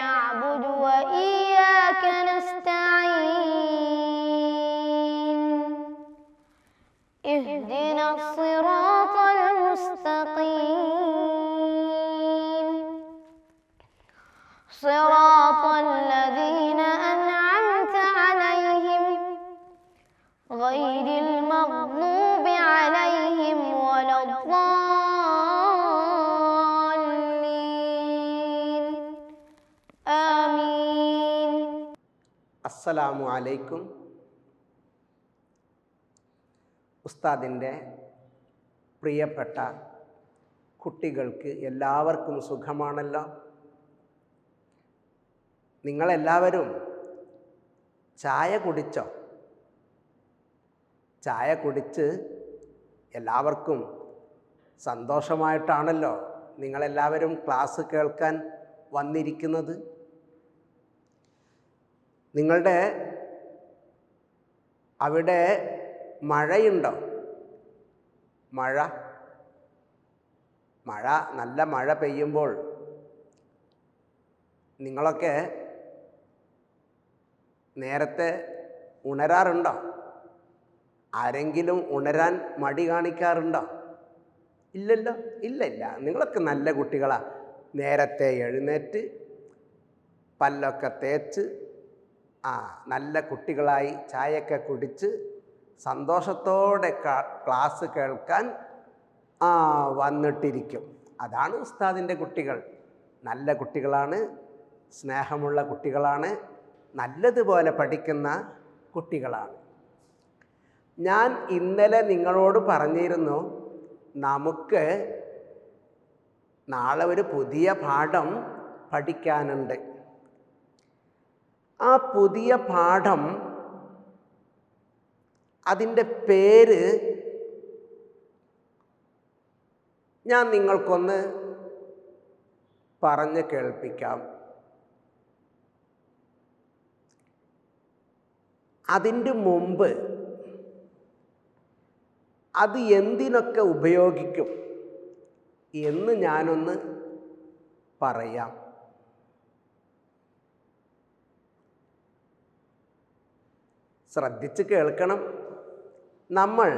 نعبد وإياك അസ്സലാമു അലൈക്കും. ഉസ്താദിന്റെ പ്രിയപ്പെട്ട കുട്ടികൾക്ക് എല്ലാവർക്കും സുഖമാണല്ലോ. നിങ്ങളെല്ലാവരും ചായ കുടിച്ചോ? ചായ കുടിച്ച് എല്ലാവർക്കും സന്തോഷമായിട്ടാണല്ലോ നിങ്ങളെല്ലാവരും ക്ലാസ് കേൾക്കാൻ വന്നിരിക്കുന്നത്. നിങ്ങളുടെ അവിടെ മഴയുണ്ടോ? മഴ? മഴ നല്ല മഴ പെയ്യുമ്പോൾ നിങ്ങളൊക്കെ നേരത്തെ ഉണരാറുണ്ടോ? ആരെങ്കിലും ഉണരാൻ മടി കാണിക്കാറുണ്ടോ? ഇല്ലല്ലോ ഇല്ല ഇല്ല നിങ്ങളൊക്കെ നല്ല കുട്ടികളാണ് നേരത്തെ എഴുന്നേറ്റ് പല്ലൊക്കെ തേച്ച് ആ നല്ല കുട്ടികളായി ചായയൊക്കെ കുടിച്ച് സന്തോഷത്തോടെ ക്ലാസ് കേൾക്കാൻ ആ വന്നിട്ടിരിക്കും. അതാണ് ഉസ്താദിന്റെ കുട്ടികൾ. നല്ല കുട്ടികളാണ് സ്നേഹമുള്ള കുട്ടികളാണ് നല്ലതുപോലെ പഠിക്കുന്ന കുട്ടികളാണ്. ഞാൻ ഇന്നലെ നിങ്ങളോട് പറഞ്ഞിരുന്നു നമുക്ക് നാളെ ഒരു പുതിയ പാഠം പഠിക്കാനുണ്ട്. ആ പുതിയ പാഠം അതിന്റെ പേര് ഞാൻ നിങ്ങൾക്കൊന്ന് പറഞ്ഞ് കേൾപ്പിക്കാം. അതിന്റെ മുമ്പ് അത് എന്തിനൊക്കെ ഉപയോഗിക്കും എന്ന് ഞാനൊന്ന് പറയാം. ശ്രദ്ധിച്ച് കേൾക്കണം. നമ്മൾ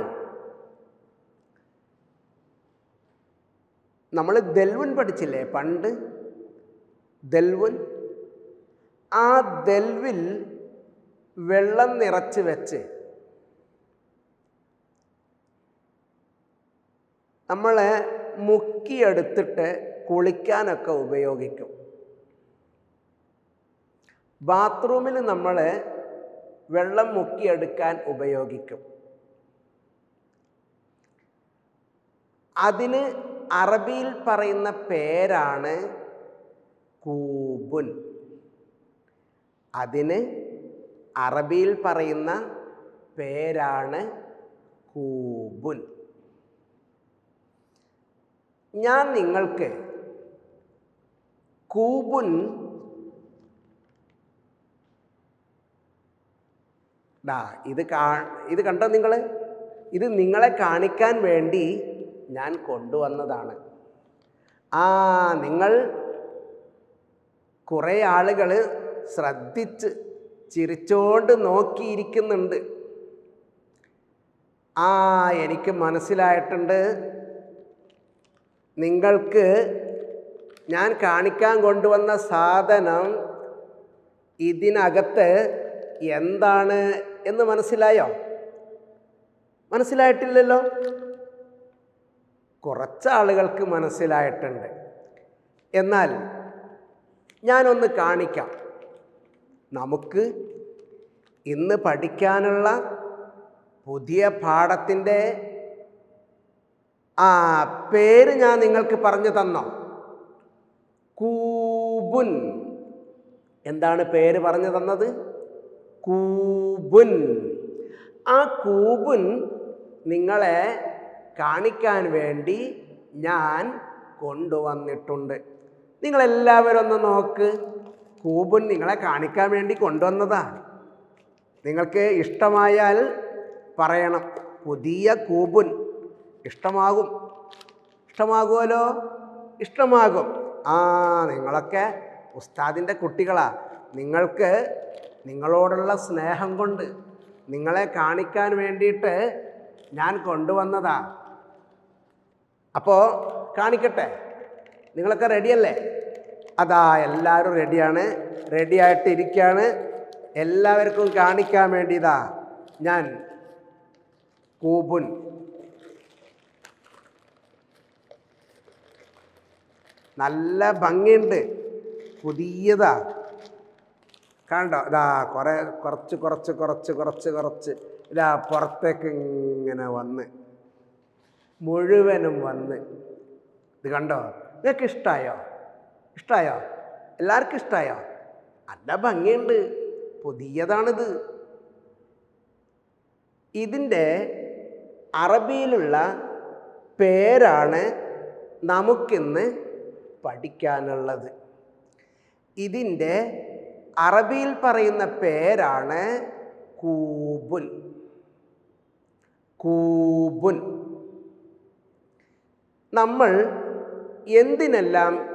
നമ്മൾ ദൽവൻ പഠിച്ചില്ലേ? പണ്ട് ദൽവൻ ആ ദൽവിൽ വെള്ളം നിറച്ച് വെച്ച് നമ്മൾ മുക്കിയെടുത്തിട്ട് കുളിക്കാനൊക്കെ ഉപയോഗിക്കും. ബാത്റൂമിൽ നമ്മൾ വെള്ളം മുക്കിയെടുക്കാൻ ഉപയോഗിക്കും. അതിന് അറബിയിൽ പറയുന്ന പേരാണ് കൂബുൻ. അതിന് അറബിയിൽ പറയുന്ന പേരാണ് കൂബുൻ. ഞാൻ നിങ്ങൾക്ക് കൂബുൻ ഡാ ഇത് കാ ഇത് കണ്ടോ നിങ്ങൾ ഇത് നിങ്ങളെ കാണിക്കാൻ വേണ്ടി ഞാൻ കൊണ്ടുവന്നതാണ്. ആ നിങ്ങൾ കുറേ ആളുകൾ ശ്രദ്ധിച്ച് ചിരിച്ചോണ്ട് നോക്കിയിരിക്കുന്നുണ്ട്. ആ എനിക്ക് മനസ്സിലായിട്ടുണ്ട്. നിങ്ങൾക്ക് ഞാൻ കാണിക്കാൻ കൊണ്ടുവന്ന സാധനം ഇതിനകത്ത് എന്താണ് എന്ന് മനസ്സിലായോ? മനസ്സിലായിട്ടില്ലല്ലോ? കുറച്ച് ആളുകൾക്ക് മനസ്സിലായിട്ടുണ്ട്. എന്നാൽ ഞാനൊന്ന് കാണിക്കാം. നമുക്ക് ഇന്ന് പഠിക്കാനുള്ള പുതിയ പാഠത്തിന്റെ ആ പേര് ഞാൻ നിങ്ങൾക്ക് പറഞ്ഞു തന്നോ? കൂബുൻ. എന്താണ് പേര് പറഞ്ഞു തന്നത്? കൂബുൻ. ആ കൂബുൻ നിങ്ങളെ കാണിക്കാൻ വേണ്ടി ഞാൻ കൊണ്ടുവന്നിട്ടുണ്ട്. നിങ്ങളെല്ലാവരും ഒന്ന് നോക്ക്. കൂബുൻ നിങ്ങളെ കാണിക്കാൻ വേണ്ടി കൊണ്ടുവന്നതാണ് നിങ്ങൾക്ക് ഇഷ്ടമായാൽ പറയണം. പുതിയ കൂബുൻ. ഇഷ്ടമാകും. ഇഷ്ടമാകുമല്ലോ ഇഷ്ടമാകും. ആ നിങ്ങളൊക്കെ ഉസ്താദിന്റെ കുട്ടികളാ. നിങ്ങൾക്ക് നിങ്ങളോടുള്ള സ്നേഹം കൊണ്ട് നിങ്ങളെ കാണിക്കാൻ വേണ്ടിയിട്ട് ഞാൻ കൊണ്ടുവന്നതാ. അപ്പോൾ കാണിക്കട്ടെ? നിങ്ങളൊക്കെ റെഡിയല്ലേ അതാ എല്ലാവരും റെഡിയാണ് റെഡിയായിട്ട് ഇരിക്കുകയാണ് എല്ലാവർക്കും കാണിക്കാൻ വേണ്ടി ഇതാ ഞാൻ കൂബുൻ നല്ല ഭംഗിയുണ്ട്. പുതിയതാ. കണ്ടോ? ഇതാ കുറേ കുറച്ച് കുറച്ച് കുറച്ച് കുറച്ച് കുറച്ച്. ഇതാ പുറത്തേക്ക് ഇങ്ങനെ വന്ന്. മുഴുവനും വന്ന്. ഇത് കണ്ടോ? നിങ്ങൾക്ക് ഇഷ്ടമായോ ഇഷ്ടമായോ എല്ലാവർക്കും ഇഷ്ടമായോ നല്ല ഭംഗിയുണ്ട്. പുതിയതാണിത്. ഇതിന്റെ അറബിയിലുള്ള പേരാണ് നമുക്കിന്ന് പഠിക്കാനുള്ളത്. ഇതിന്റെ അറബിയിൽ പറയുന്ന പേരാണ് കൂബുൽ. കൂബുൻ നമ്മൾ എന്തിനെല്ലാം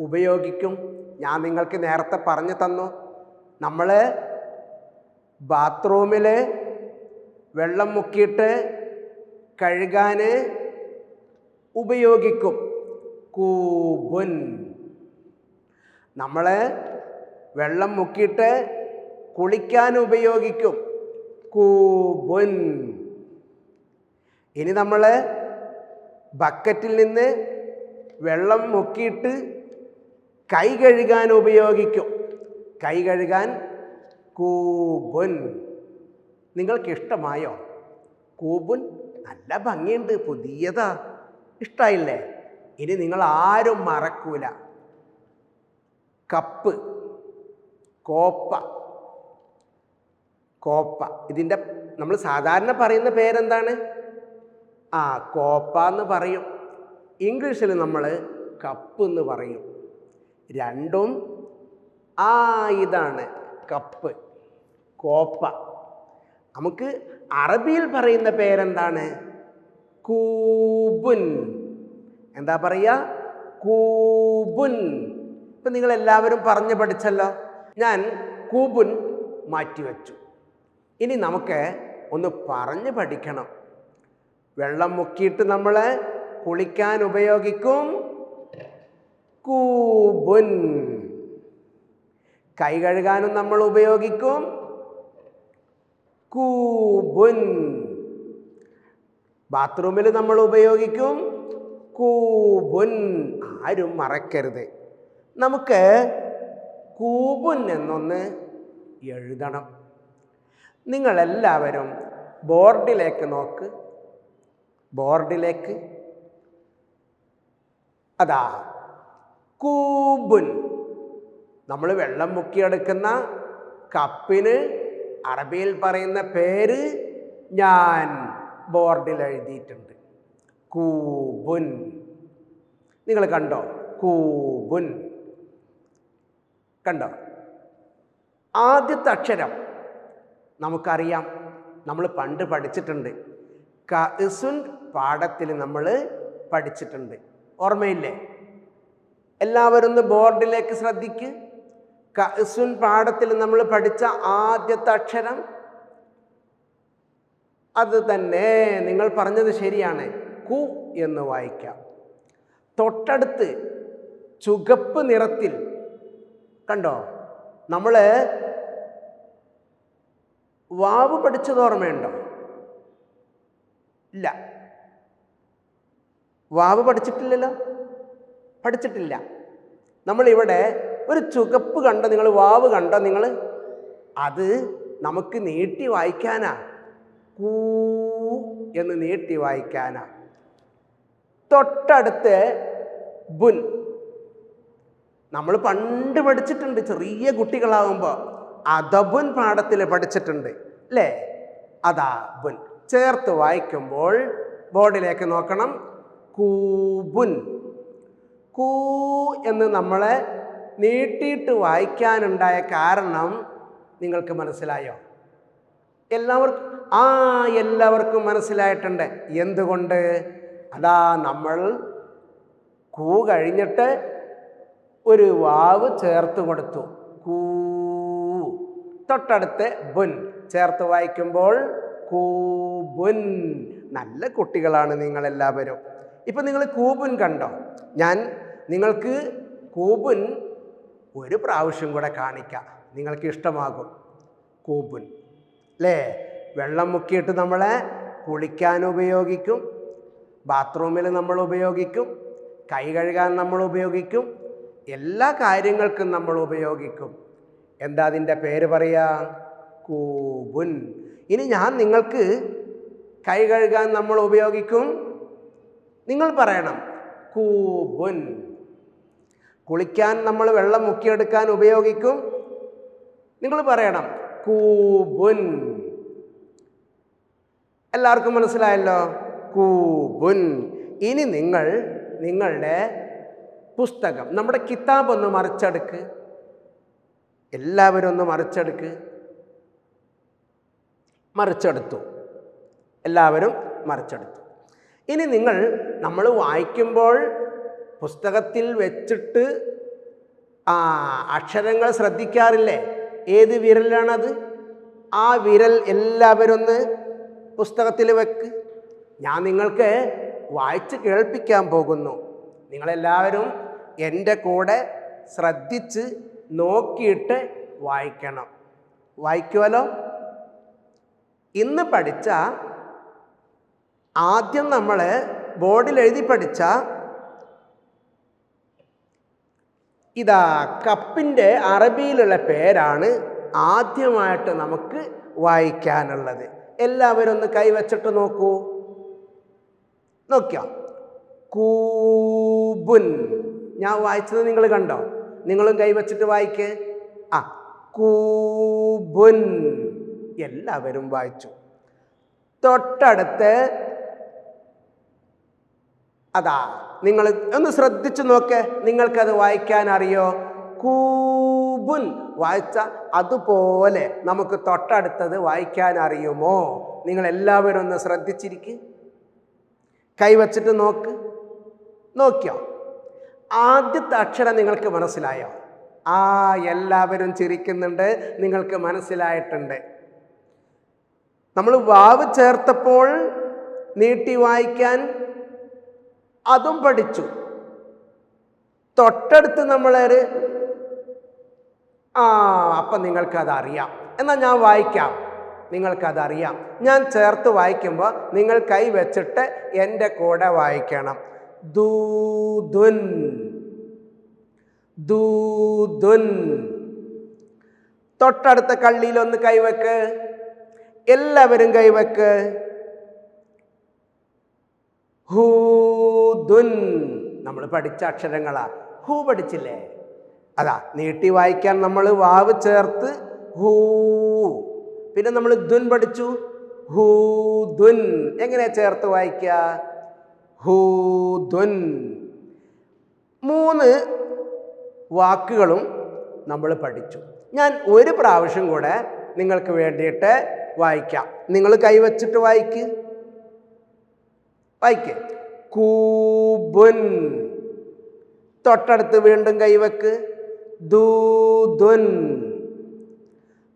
ഉപയോഗിക്കും? ഞാൻ നിങ്ങൾക്ക് നേരത്തെ പറഞ്ഞു തന്നു. നമ്മൾ ബാത്റൂമിൽ വെള്ളം മുക്കിയിട്ട് കഴുകാൻ ഉപയോഗിക്കും. കൂബുൻ. നമ്മൾ വെള്ളം മുക്കിയിട്ട് കുളിക്കാൻ ഉപയോഗിക്കും. കൂബുൻ. ഇനി നമ്മൾ ബക്കറ്റിൽ നിന്ന് വെള്ളം മുക്കിയിട്ട് കൈ കഴുകാൻ ഉപയോഗിക്കും. കൈ കഴുകാൻ കൂബുൻ. നിങ്ങൾക്കിഷ്ടമായോ? കൂബുൻ നല്ല ഭംഗിയുണ്ട് പുതിയതാ. ഇഷ്ടമായില്ലേ ഇനി നിങ്ങൾ ആരും മറക്കൂല. കപ്പ്. കോപ്പ. കോപ്പ. ഇതിന്റെ നമ്മൾ സാധാരണ പറയുന്ന പേരെന്താണ്? ആ കോപ്പ എന്ന് പറയും. ഇംഗ്ലീഷിൽ നമ്മൾ കപ്പ് എന്ന് പറയും. രണ്ടും ആ ഇതാണ്. കപ്പ്. കോപ്പ. നമുക്ക് അറബിയിൽ പറയുന്ന പേരെന്താണ്? കൂബുൻ. എന്താ പറയുക? കൂബുൻ. ഇപ്പം നിങ്ങളെല്ലാവരും പറഞ്ഞു പഠിച്ചല്ലോ. ഞാൻ കൂബുൻ മാറ്റിവെച്ചു. ഇനി നമുക്ക് ഒന്ന് പറഞ്ഞ് പഠിക്കണം. വെള്ളം മുക്കിയിട്ട് നമ്മൾ കുളിക്കാൻ ഉപയോഗിക്കും. കൂബുൻ. കൈ കഴുകാനും നമ്മൾ ഉപയോഗിക്കും. കൂബുൻ. ബാത്റൂമിൽ നമ്മൾ ഉപയോഗിക്കും. കൂബുൻ. ആരും മറക്കരുത്. നമുക്ക് കൂബുൻ എന്നൊന്ന് എഴുതണം. നിങ്ങളെല്ലാവരും ബോർഡിലേക്ക് നോക്ക്. ബോർഡിലേക്ക്. അതാ കൂബുൻ നമ്മൾ വെള്ളം മുക്കിയെടുക്കുന്ന കപ്പിന് അറബിയിൽ പറയുന്ന പേര് ഞാൻ ബോർഡിൽ എഴുതിയിട്ടുണ്ട്. കൂബുൻ നിങ്ങൾ കണ്ടോ? കൂബുൻ കണ്ടോ? ആദ്യത്തെ അക്ഷരം നമുക്കറിയാം. നമ്മൾ പണ്ട് പഠിച്ചിട്ടുണ്ട്. കസുൻ പാഠത്തിൽ നമ്മൾ പഠിച്ചിട്ടുണ്ട്. ഓർമ്മയില്ലേ? എല്ലാവരും ഒന്ന് ബോർഡിലേക്ക് ശ്രദ്ധിക്ക്. കസുൻ പാഠത്തിൽ നമ്മൾ പഠിച്ച ആദ്യത്തെ അക്ഷരം അത് തന്നെ. നിങ്ങൾ പറഞ്ഞത് ശരിയാണ്. കു എന്ന് വായിക്കാം. തൊട്ടടുത്ത് ചുകപ്പ് നിറത്തിൽ കണ്ടോ? നമ്മൾ വാവ് പഠിച്ചത് ഓർമ്മയുണ്ടോ? ഇല്ല. വാവ് പഠിച്ചിട്ടില്ലല്ലോ? പഠിച്ചിട്ടില്ല. നമ്മളിവിടെ ഒരു ചുകപ്പ് കണ്ടോ? നിങ്ങൾ വാവ് കണ്ടോ? നിങ്ങൾ അത് നമുക്ക് നീട്ടി വായിക്കാനാ. കൂ എന്ന് നീട്ടി വായിക്കാനാ. തൊട്ടടുത്ത് ബുൻ. നമ്മൾ പണ്ട് പഠിച്ചിട്ടുണ്ട് ചെറിയ കുട്ടികളാകുമ്പോൾ അദബുൻ പാഠത്തിൽ പഠിച്ചിട്ടുണ്ട് അല്ലേ അദാബുൻ ചേർത്ത് വായിക്കുമ്പോൾ ബോർഡിലേക്ക് നോക്കണം. കൂബുൻ. കൂ എന്ന് നമ്മളെ നീട്ടിയിട്ട് വായിക്കാനുണ്ടായ കാരണം നിങ്ങൾക്ക് മനസ്സിലായോ? എല്ലാവർക്കും ആ എല്ലാവർക്കും മനസ്സിലായിട്ടുണ്ട്. എന്തുകൊണ്ട്? അതാ നമ്മൾ കൂ കഴിഞ്ഞിട്ട് ഒരു വാവ് ചേർത്ത് കൊടുത്തു. കൂ. തൊട്ടടുത്ത് ബുൻ ചേർത്ത് വായിക്കുമ്പോൾ കൂബുൻ നല്ല കുട്ടികളാണ് നിങ്ങളെല്ലാവരും. ഇപ്പം നിങ്ങൾ കൂബുൻ കണ്ടോ? ഞാൻ നിങ്ങൾക്ക് കൂബുൻ ഒരു പ്രാവശ്യം കൂടെ കാണിക്കാം. നിങ്ങൾക്ക് ഇഷ്ടമാകും. കൂബുൻ അല്ലേ വെള്ളം മുക്കിയിട്ട് നമ്മളെ കുളിക്കാൻ ഉപയോഗിക്കും. ബാത്റൂമിൽ നമ്മൾ ഉപയോഗിക്കും. കൈ കഴുകാൻ നമ്മൾ ഉപയോഗിക്കും. എല്ലാ കാര്യങ്ങൾക്കും നമ്മൾ ഉപയോഗിക്കും. എന്താ അതിന്റെ പേര് പറയാ? കൂബുൻ. ഇനി ഞാൻ നിങ്ങൾക്ക് കൈ കഴുകാൻ നമ്മൾ ഉപയോഗിക്കും. നിങ്ങൾ പറയണം. കൂബുൻ. കുളിക്കാൻ നമ്മൾ വെള്ളം മുക്കിയെടുക്കാൻ ഉപയോഗിക്കും. നിങ്ങൾ പറയണം. കൂബുൻ. എല്ലാവർക്കും മനസ്സിലായല്ലോ? കൂബുൻ. ഇനി നിങ്ങൾ നിങ്ങളുടെ പുസ്തകം. നമ്മുടെ കിതാബ് ഒന്ന് മറിച്ചെടുക്ക്. എല്ലാവരും ഒന്ന് മറിച്ചെടുക്ക്. മറിച്ചെടുത്തു. എല്ലാവരും മറിച്ചെടുത്തു. ഇനി നിങ്ങൾ നമ്മൾ വായിക്കുമ്പോൾ പുസ്തകത്തിൽ വെച്ചിട്ട് ആ അക്ഷരങ്ങൾ ശ്രദ്ധിക്കാറില്ലേ? ഏത് വിരലാണത്? ആ വിരൽ എല്ലാവരും ഒന്ന് പുസ്തകത്തിൽ വെക്ക്. ഞാൻ നിങ്ങൾക്ക് വായിച്ച് കേൾപ്പിക്കാൻ പോകുന്നു. നിങ്ങളെല്ലാവരും എന്റെ കൂടെ ശ്രദ്ധിച്ച് നോക്കിയിട്ട് വായിക്കണം. വായിക്കുമല്ലോ ഇന്ന് പഠിച്ച ആദ്യം നമ്മൾ ബോർഡിൽ എഴുതി പഠിച്ച ഇതാ കപ്പിന്റെ അറബിയിലുള്ള പേരാണ് ആദ്യമായിട്ട് നമുക്ക് വായിക്കാനുള്ളത്. എല്ലാവരും ഒന്ന് കൈവച്ചിട്ട് നോക്കൂ. നോക്കിയോ? കൂബുൻ. ഞാൻ വായിച്ചത് നിങ്ങൾ കണ്ടോ? നിങ്ങളും കൈവച്ചിട്ട് വായിക്ക്. ആ കൂബുൻ. എല്ലാവരും വായിച്ചു. തൊട്ടടുത്ത് അതാ നിങ്ങൾ ഒന്ന് ശ്രദ്ധിച്ചു നോക്ക് നിങ്ങൾക്കത് വായിക്കാൻ അറിയോ? കൂബുൻ. വായിച്ച അതുപോലെ നമുക്ക് തൊട്ടടുത്തത് വായിക്കാൻ അറിയുമോ? നിങ്ങൾ എല്ലാവരും ഒന്ന് ശ്രദ്ധിച്ചിരിക്കും. കൈവച്ചിട്ട് നോക്ക്. നോക്കിയോ? ആദ്യത്തെ അക്ഷരം നിങ്ങൾക്ക് മനസ്സിലായോ? ആ എല്ലാവരും ചിരിക്കുന്നുണ്ട് നിങ്ങൾക്ക് മനസ്സിലായിട്ടുണ്ട്. നമ്മൾ വാവ് ചേർത്തപ്പോൾ നീട്ടി വായിക്കാൻ അതും പഠിച്ചു. തൊട്ടടുത്ത് നമ്മളൊരു ആ അപ്പം നിങ്ങൾക്കതറിയാം. എന്നാൽ ഞാൻ വായിക്കാം. നിങ്ങൾക്കതറിയാം. ഞാൻ ചേർത്ത് വായിക്കുമ്പോൾ നിങ്ങൾ കൈ വെച്ചിട്ട് എന്റെ കൂടെ വായിക്കണം. ദൂതുൻ ദൂദുൻ. തൊട്ടടുത്ത കള്ളിയിൽ ഒന്ന് കൈവെക്ക്. എല്ലാവരും കൈവെക്ക്. ഹൂദുൻ. നമ്മൾ പഠിച്ച അക്ഷരങ്ങളാ. ഹൂ പഠിച്ചില്ലേ? അതാ നീട്ടി വായിക്കാൻ നമ്മൾ വാവ് ചേർത്ത് ഹൂ. പിന്നെ നമ്മൾ ദുൻ പഠിച്ചു. ഹൂദുൻ. എങ്ങനെയാ ചേർത്ത് വായിക്കുക ഹൂദുൻ. മൂന്ന് വാക്കുകളും നമ്മൾ പഠിച്ചു. ഞാൻ ഒരു പ്രാവശ്യം കൂടെ നിങ്ങൾക്ക് വേണ്ടിയിട്ട് വായിക്കാം. നിങ്ങൾ കൈവച്ചിട്ട് വായിക്ക്. വായിക്ക്. കൂബുൻ. തൊട്ടടുത്ത് വീണ്ടും കൈവെക്ക് ദൂദുൻ.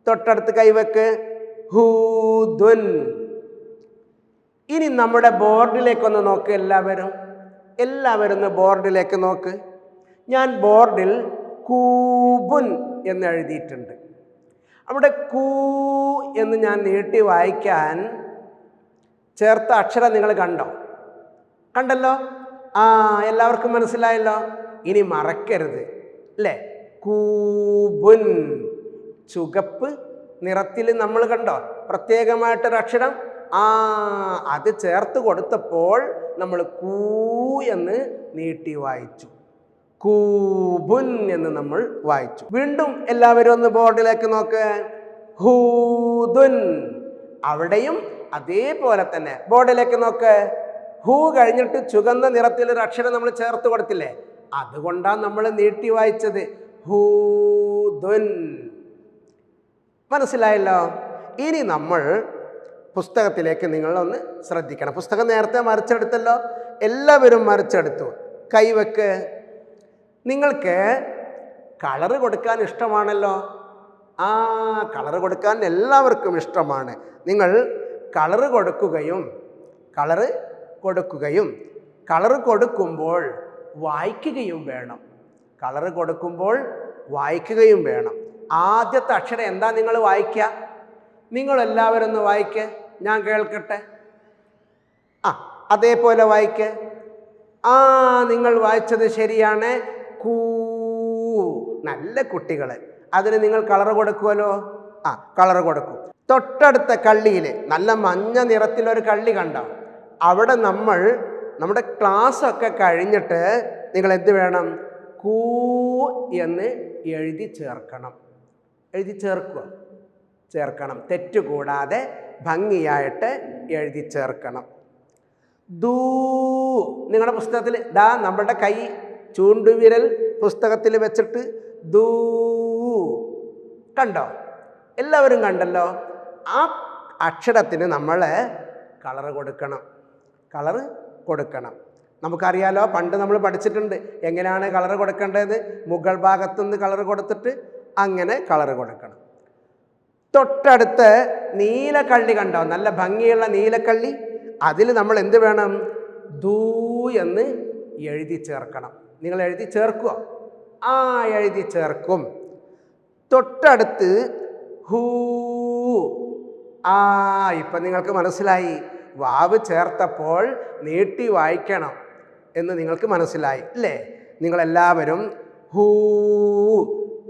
തൊട്ടടുത്ത് കൈവെക്ക് ഹൂദുൻ. ഇനി നമ്മുടെ ബോർഡിലേക്കൊന്ന് നോക്ക് എല്ലാവരും. എല്ലാവരും ഒന്ന് ബോർഡിലേക്ക് നോക്ക്. ഞാൻ ബോർഡിൽ കൂബുൻ എന്ന് എഴുതിയിട്ടുണ്ട്. അവിടെ കൂ എന്ന് ഞാൻ നീട്ടി വായിക്കാൻ ചേർത്ത അക്ഷരം നിങ്ങൾ കണ്ടോ? കണ്ടല്ലോ? ആ എല്ലാവർക്കും മനസ്സിലായല്ലോ? ഇനി മറക്കരുത്. അല്ലേ കൂബുൻ. ചുകപ്പ് നിറത്തിൽ നമ്മൾ കണ്ടോ? പ്രത്യേകമായിട്ടൊരു അക്ഷരം ആ അത് ചേർത്ത് കൊടുത്തപ്പോൾ നമ്മൾ കൂ എന്ന് നീട്ടി വായിച്ചു. കൂബുൻ എന്ന് നമ്മൾ വായിച്ചു. വീണ്ടും എല്ലാവരും ഒന്ന് ബോർഡിലേക്ക് നോക്ക്. ഹൂദുൻ. അവിടെയും അതേപോലെ തന്നെ. ബോർഡിലേക്ക് നോക്ക്. ഹൂ കഴിഞ്ഞിട്ട് ചുവന്ന നിറത്തിലൊരു അക്ഷരം നമ്മൾ ചേർത്ത് കൊടുത്തില്ലേ? അതുകൊണ്ടാണ് നമ്മൾ നീട്ടി വായിച്ചത്. ഹൂദുൻ. മനസ്സിലായല്ലോ? ഇനി നമ്മൾ പുസ്തകത്തിലേക്ക് നിങ്ങളൊന്ന് ശ്രദ്ധിക്കണം. പുസ്തകം നേരത്തെ മറിച്ചെടുത്തല്ലോ. എല്ലാവരും മറിച്ചെടുത്തു. കൈവെക്ക്. നിങ്ങൾക്ക് കളറ് കൊടുക്കാൻ ഇഷ്ടമാണല്ലോ. ആ കളറ് കൊടുക്കാൻ എല്ലാവർക്കും ഇഷ്ടമാണ്. നിങ്ങൾ കളറ് കൊടുക്കുകയും കളറ് കൊടുക്കുകയും കളറ് കൊടുക്കുമ്പോൾ വായിക്കുകയും വേണം. കളറ് കൊടുക്കുമ്പോൾ വായിക്കുകയും വേണം. ആദ്യത്തെ അക്ഷരം എന്താ നിങ്ങൾ വായിക്കുക? നിങ്ങളെല്ലാവരും ഒന്ന് വായിക്കുക ഞാൻ കേൾക്കട്ടെ? ആ അതേപോലെ വായിക്ക്. ആ നിങ്ങൾ വായിച്ചത് ശരിയാണ്. കൂ നല്ല കുട്ടികൾ അതിന് നിങ്ങൾ കളർ കൊടുക്കുമല്ലോ ആ കളർ കൊടുക്കും. തൊട്ടടുത്ത കള്ളിയിൽ നല്ല മഞ്ഞ നിറത്തിലൊരു കള്ളി കണ്ടോ? അവിടെ നമ്മൾ നമ്മുടെ ക്ലാസ് ഒക്കെ കഴിഞ്ഞിട്ട് നിങ്ങൾ എന്ത് വേണം? കൂ എന്ന് എഴുതി ചേർക്കണം. എഴുതി ചേർക്കുക ചേർക്കണം. തെറ്റുകൂടാതെ ഭംഗിയായിട്ട് എഴുതി ചേർക്കണം. ദൂ. നിങ്ങളുടെ പുസ്തകത്തിൽ ദാ നമ്മളുടെ കൈ ചൂണ്ടുവിരൽ പുസ്തകത്തിൽ വെച്ചിട്ട് ദൂ. കണ്ടോ? എല്ലാവരും കണ്ടല്ലോ? ആ അക്ഷരത്തിന് നമ്മൾ കളറ് കൊടുക്കണം. കളറ് കൊടുക്കണം. നമുക്കറിയാലോ പണ്ട് നമ്മൾ പഠിച്ചിട്ടുണ്ട് എങ്ങനെയാണ് കളറ് കൊടുക്കേണ്ടത്? മുകൾ ഭാഗത്തുനിന്ന് കളറ് കൊടുത്തിട്ട് അങ്ങനെ കളറ് കൊടുക്കണം. തൊട്ടടുത്ത് നീലക്കള്ളി കണ്ടോ? നല്ല ഭംഗിയുള്ള നീലക്കള്ളി അതിൽ നമ്മൾ എന്ത് വേണം? ദൂ എന്ന് എഴുതി ചേർക്കണം. നിങ്ങൾ എഴുതി ചേർക്കുക. ആ എഴുതി ചേർക്കും. തൊട്ടടുത്ത് ഹൂ ആ ഇപ്പം നിങ്ങൾക്ക് മനസ്സിലായി. വാവ് ചേർത്തപ്പോൾ നീട്ടി വായിക്കണം എന്ന് നിങ്ങൾക്ക് മനസ്സിലായി അല്ലേ? നിങ്ങളെല്ലാവരും ഹൂ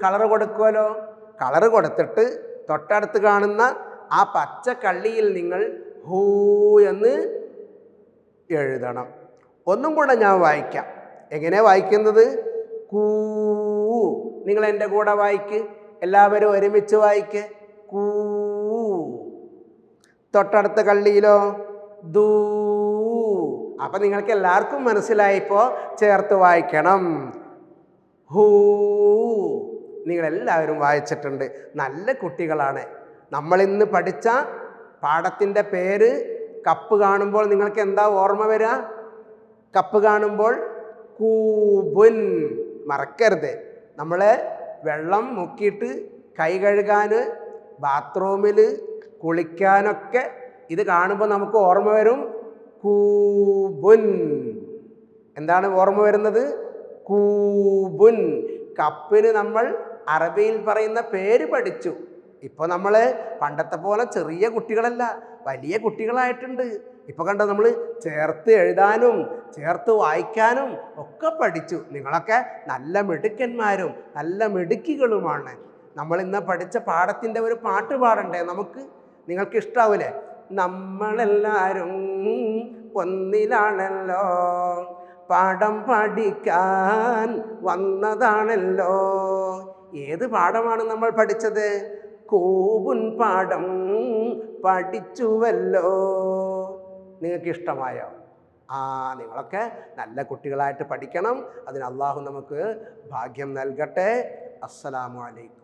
കളറ് കൊടുക്കുമല്ലോ കളറ് കൊടുത്തിട്ട് തൊട്ടടുത്ത് കാണുന്ന ആ പച്ച കള്ളിയിൽ നിങ്ങൾ ഹൂ എന്ന് എഴുതണം. ഒന്നും കൂടെ ഞാൻ വായിക്കാം. എങ്ങനെ വായിക്കുന്നത്? കൂ. നിങ്ങൾ എന്റെ കൂടെ വായിക്ക്. എല്ലാവരും ഒരുമിച്ച് വായിക്ക്. കൂ. തൊട്ടടുത്ത കള്ളിയിലോ? ദൂ. അപ്പം നിങ്ങൾക്ക് എല്ലാവർക്കും മനസ്സിലായിപ്പോൾ ചേർത്ത് വായിക്കണം. ഹൂ. നിങ്ങളെല്ലാവരും വായിച്ചിട്ടുണ്ട്. നല്ല കുട്ടികളാണ്. നമ്മളിന്ന് പഠിച്ച പാഠത്തിന്റെ പേര് കപ്പ് കാണുമ്പോൾ നിങ്ങൾക്ക് എന്താ ഓർമ്മ വരിക? കപ്പ് കാണുമ്പോൾ കൂബുൻ. മറക്കരുത്. നമ്മൾ വെള്ളം മുക്കിയിട്ട് കൈ കഴുകാൻ ബാത്റൂമിൽ കുളിക്കാനൊക്കെ ഇത് കാണുമ്പോൾ നമുക്ക് ഓർമ്മ വരും. കൂബുൻ. എന്താണ് ഓർമ്മ വരുന്നത്? കൂബുൻ. കപ്പിന് നമ്മൾ അറബിയിൽ പറയുന്ന പേര് പഠിച്ചു. ഇപ്പോൾ നമ്മൾ പണ്ടത്തെ പോലെ ചെറിയ കുട്ടികളല്ല വലിയ കുട്ടികളായിട്ടുണ്ട്. ഇപ്പോൾ കണ്ടോ നമ്മൾ ചേർത്ത് എഴുതാനും ചേർത്ത് വായിക്കാനും ഒക്കെ പഠിച്ചു. നിങ്ങളൊക്കെ നല്ല മിടുക്കന്മാരും നല്ല മിടുക്കികളുമാണ്. നമ്മൾ ഇന്ന് പഠിച്ച പാഠത്തിന്റെ ഒരു പാട്ട് പാടണ്ടേ നമുക്ക്? നിങ്ങൾക്ക് ഇഷ്ടാവൂലേ? നമ്മളെല്ലാവരും ഒന്നിലാണല്ലോ. പാഠം പഠിക്കാൻ വന്നതാണല്ലോ. ഏത് പാഠമാണ് നമ്മൾ പഠിച്ചത്? കൂബുൻ പാഠം പഠിച്ചുവല്ലോ. നിങ്ങൾക്ക് ഇഷ്ടമായോ ആ നിങ്ങളൊക്കെ നല്ല കുട്ടികളായിട്ട് പഠിക്കണം. അതിന് അള്ളാഹു നമുക്ക് ഭാഗ്യം നൽകട്ടെ. അസ്സലാമു അലൈക്കും.